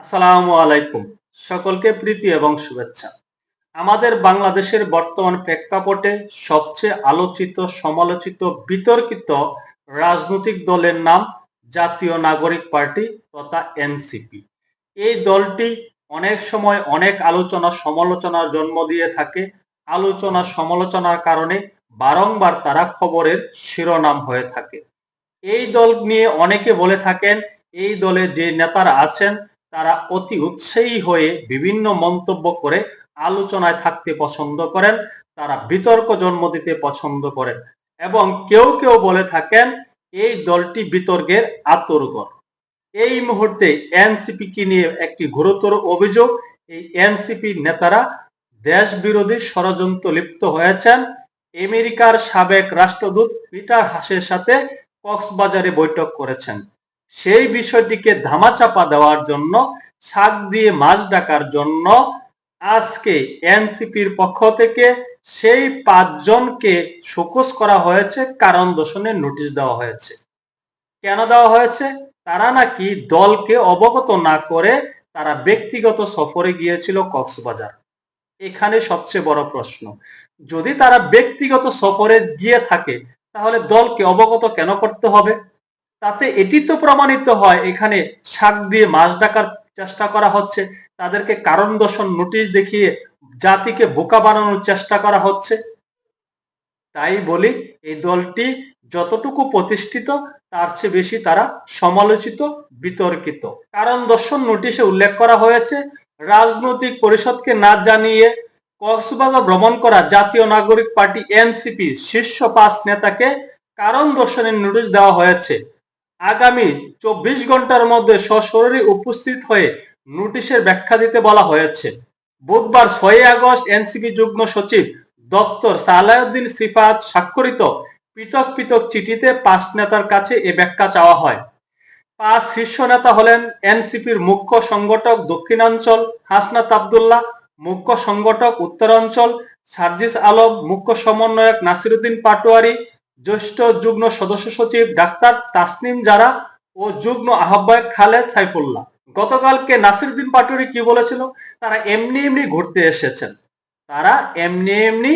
আসসালামু আলাইকুম। সকলকে প্রীতি এবং শুভেচ্ছা। আমাদের বাংলাদেশের বর্তমান প্রেক্ষাপটে সবচেয়ে আলোচিত, সমালোচিত, বিতর্কিত রাজনৈতিক দলের নাম জাতীয় নাগরিক পার্টি তথা এনসিপি। এই দলটি অনেক সময় অনেক আলোচনা, সমালোচনার জন্ম দিয়ে থাকে। আলোচনা, সমালোচনার কারণে বারংবার তারা খবরের শিরোনাম হয়ে থাকে। এই দল নিয়ে অনেকে বলে থাকেন, এই দলে যে নেতারা আছেন তারা অতি উৎসাহী হয়ে বিভিন্ন মন্তব্য করে, আলোচনায় থাকতে পছন্দ করেন, তারা বিতর্ক জন্ম দিতে পছন্দ করেন এবং কেউ কেউ বলে থাকেন, এই দলটি বিতর্কের আতরগর এই মুহূর্তে এনসিপি কে নিয়ে একটি গুরুতর অভিযোগ, এই এনসিপি নেতারা দেশ বিরোধী ষড়যন্ত্র লিপ্ত হয়েছেন। আমেরিকার সাবেক রাষ্ট্রদূত পিটার হাসের সাথে কক্সবাজারে বৈঠক করেছেন। সেই বিষয়টিকে ধামাচাপা দেওয়ার জন্য, শাক দিয়ে মাছ ডাকার জন্য আজকে এনসিপির পক্ষ থেকে সেই পাঁচজনকে শোকস করা হয়েছে, কারণ দর্শনের নোটিশ দেওয়া হয়েছে। কেন দেওয়া হয়েছে? তারা নাকি দলকে অবগত না করে তারা ব্যক্তিগত সফরে গিয়েছিল কক্সবাজার। এখানে সবচেয়ে বড় প্রশ্ন, যদি তারা ব্যক্তিগত সফরে গিয়ে থাকে, তাহলে দলকে অবগত কেন করতে হবে? তাতে এটি তো প্রমাণিত হয়, এখানে শাক দিয়ে মাছ ডাকার চেষ্টা করা হচ্ছে, তাদেরকে কারণ দর্শন নোটিশ দেখিয়ে জাতিকে বোকা বানানোর চেষ্টা করা হচ্ছে। তাই বলি, এই দলটি যতটুকু প্রতিষ্ঠিত, তার চেয়ে বেশি তারা সমালোচিত, বিতর্কিত। কারণ দর্শন নোটিশে উল্লেখ করা হয়েছে, রাজনৈতিক পরিষদকে না জানিয়ে কক্সবাজার ভ্রমণ করা জাতীয় নাগরিক পার্টি এনসিপি শীর্ষ পাঁচ নেতাকে কারণ দর্শনের নোটিশ দেওয়া হয়েছে। আগামী চব্বিশ ঘণ্টার মধ্যে সশরীরে উপস্থিত হয়ে নোটিশের ব্যাখ্যা দিতে বলা হয়েছে। বুধবার ছয় আগস্ট এনসিপি যুগ্ম সচিব দপ্তর সালাউদ্দিন সিফাত স্বাক্ষরিত পৃথক পৃথক চিঠিতে পাঁচ নেতার কাছে এ ব্যাখ্যা চাওয়া হয়। পাঁচ শীর্ষ নেতা হলেন এনসিপির মুখ্য সংগঠক দক্ষিণাঞ্চল হাসনাত আবদুল্লাহ, মুখ্য সংগঠক উত্তরাঞ্চল, সার্জিস আলম, মুখ্য সমন্বয়ক নাসিরুদ্দিন পাটোয়ারি জ্যেষ্ঠ যুগ্ম সদস্য সচিব ডাক্তার তাসনিম জারা ও যুগ্ম আহ্বায়ক খালেদ সাইফুল্লাহ। গতকালকে নাসিরুদ্দিন পাটুরি কি বলেছিল? তারা এমনি এমনি ঘুরতে এসেছেন। তারা এমনি এমনি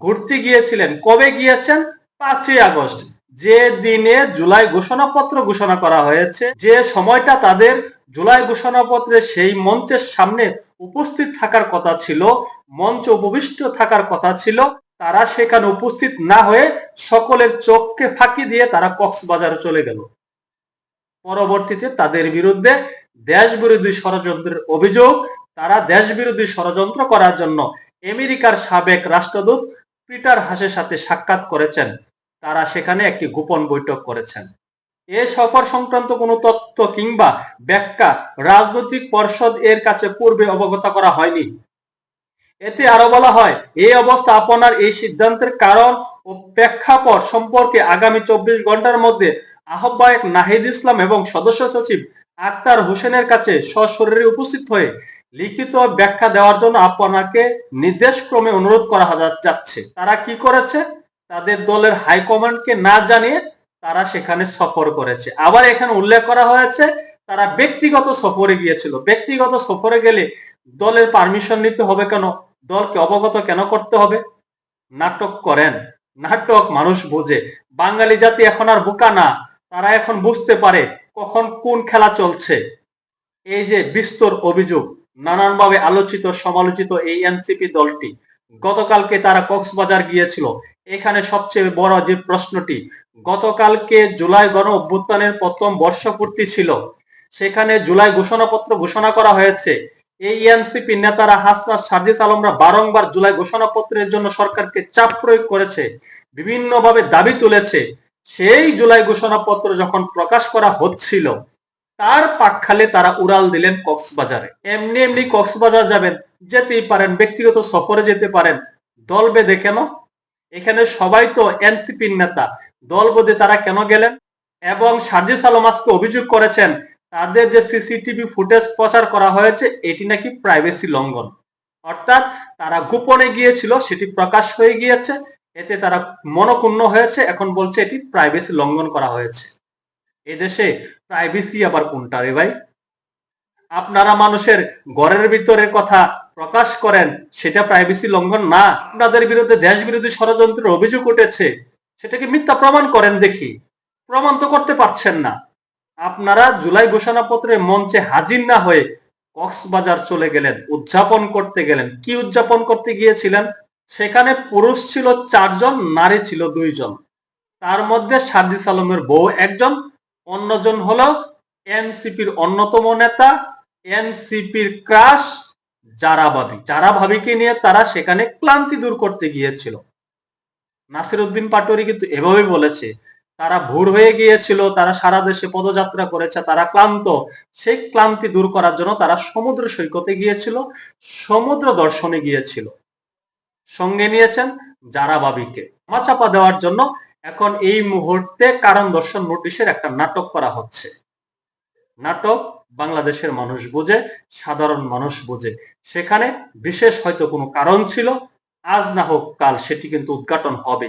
ঘুরতে গিয়েছিলেন। কবে গিয়েছেন? পাঁচই আগস্ট। যে দিনে জুলাই ঘোষণাপত্র ঘোষণা করা হয়েছে, যে সময়টা তাদের জুলাই ঘোষণাপত্রে সেই মঞ্চের সামনে উপস্থিত থাকার কথা ছিল, মঞ্চ উপবিষ্ট থাকার কথা ছিল তারা সেখানে উপস্থিত না হয়ে সকলের চোখকে ফাঁকি দিয়ে তারা কক্সবাজারে চলে গেল। পরবর্তীতে তাদের বিরুদ্ধে দেশ বিরোধী ষড়যন্ত্রের অভিযোগ, তারা দেশ বিরোধী ষড়যন্ত্র করার জন্য আমেরিকার সাবেক রাষ্ট্রদূত পিটার হাসের সাথে সাক্ষাৎ করেছেন। তারা সেখানে একটি গোপন বৈঠক করেছেন। এ সফর সংক্রান্ত কোনো তথ্য কিংবা ব্যাখ্যা রাজনৈতিক পর্ষদ এর কাছে পূর্বে অবগত করা হয়নি। এতে আরও বলা হয়, এই অবস্থা আপনার এই সিদ্ধান্তের কারণ ও প্রেক্ষাপট সম্পর্কে আগামী চব্বিশ ঘণ্টার মধ্যে আহ্বায়ক নাহিদ ইসলাম এবং সদস্য সচিব আক্তার হোসেনের কাছে সশরীরে উপস্থিত হয়ে লিখিত ব্যাখ্যা দেওয়ার জন্য আপনাকে নির্দেশ ক্রমে অনুরোধ করা যাচ্ছে। তারা কি করেছে? তাদের দলের হাইকমান্ডকে না জানিয়ে তারা সেখানে সফর করেছে। আবার এখানে উল্লেখ করা হয়েছে, তারা ব্যক্তিগত সফরে গিয়েছিল। ব্যক্তিগত সফরে গেলে দলের পারমিশন নিতে হবে কেন? দলকে অবগত কেন করতে হবে? নাটক করেন। নাটক মানুষ বোঝে। বাঙালি জাতি এখন আর বোকা না। তারা এখন বুঝতে পারে কখন কোন খেলা চলছে। এই যে বিস্তর অভিযোগ, নানানভাবে আলোচিত, সমালোচিত এই এনসিপি দলটি। গতকালকে তারা কক্সবাজার গিয়েছিল। এখানে সবচেয়ে বড় যে প্রশ্নটি, গতকালকে জুলাই গণ অভ্যুত্থানের প্রথম বর্ষপূর্তি ছিল। সেখানে জুলাই ঘোষণাপত্র ঘোষণা করা হয়েছে। এই এনসিপি নেতারা হাসনাত সার্জিস আলমরা বারংবার জুলাই ঘোষণাপত্রের জন্য সরকারকে চাপ প্রয়োগ করেছে, বিভিন্নভাবে দাবি তুলেছে। সেই জুলাই ঘোষণাপত্র যখন প্রকাশ করা হচ্ছিল, তার পাকখালে তারা উড়াল দিলেন কক্সবাজারে। এমনি এমনি কক্সবাজার যাবেন, যেতেই পারেন, ব্যক্তিগত সফরে যেতে পারেন। দল বেঁধে কেন? এখানে সবাই তো এনসিপির নেতা। দল বেঁধে তারা কেন গেলেন? এবং সার্জিস আলম আজকে অভিযোগ করেছেন তাদের যে সিসিটিভি ফুটেজ প্রচার করা হয়েছে, এটি নাকি প্রাইভেসি লঙ্ঘন। অর্থাৎ তারা গোপনে গিয়েছিল, সেটি প্রকাশ হয়ে গিয়েছে, এতে তারা মনক্ষুণ্ণ হয়েছে, এখন বলছে এটি প্রাইভেসি লঙ্ঘন করা হয়েছে। এদেশে প্রাইভেসি আবার কোনটা রে ভাই? আপনারা মানুষের ঘরের ভিতরের কথা প্রকাশ করেন, সেটা প্রাইভেসি লঙ্ঘন না। আপনাদের বিরুদ্ধে দেশ বিরোধী ষড়যন্ত্রের অভিযোগ উঠেছে, সেটাকে মিথ্যা প্রমাণ করেন দেখি। প্রমাণ তো করতে পারছেন না। আপনারা জুলাই ঘোষণাপত্রে মঞ্চে হাজির না হয়ে কক্সবাজার চলে গেলেন, উদযাপন করতে গেলেন। কি উদযাপন করতে গিয়েছিলেন? সেখানে পুরুষ ছিল চারজন, নারী ছিল দুইজন। তার মধ্যে সাদিস আলমের বউ একজন, অন্যজন হলো এনসিপির অন্যতম নেতা, এনসিপির ক্রাশ যারা ভাবি। যারা ভাবিকে নিয়ে তারা সেখানে ক্লান্তি দূর করতে গিয়েছিল। নাসির উদ্দিন পাটোয়ারি কিন্তু এভাবেই বলেছে তারা ভোর হয়ে গিয়েছিল, তারা সারা দেশে পদযাত্রা করেছে, তারা ক্লান্ত। সেই ক্লান্তি দূর করার জন্য তারা সমুদ্র সৈকতে গিয়েছিল, সমুদ্র দর্শনে গিয়েছিল। সঙ্গে নিয়েছেন যারা বাবিকে। চাপা দেওয়ার জন্য এখন এই মুহূর্তে কারণ দর্শন নোটিশের একটা নাটক করা হচ্ছে। নাটক বাংলাদেশের মানুষ বোঝে, সাধারণ মানুষ বোঝে। সেখানে বিশেষ হয়তো কোনো কারণ ছিল, আজ না হোক কাল সেটি কিন্তু উদ্ঘাটন হবে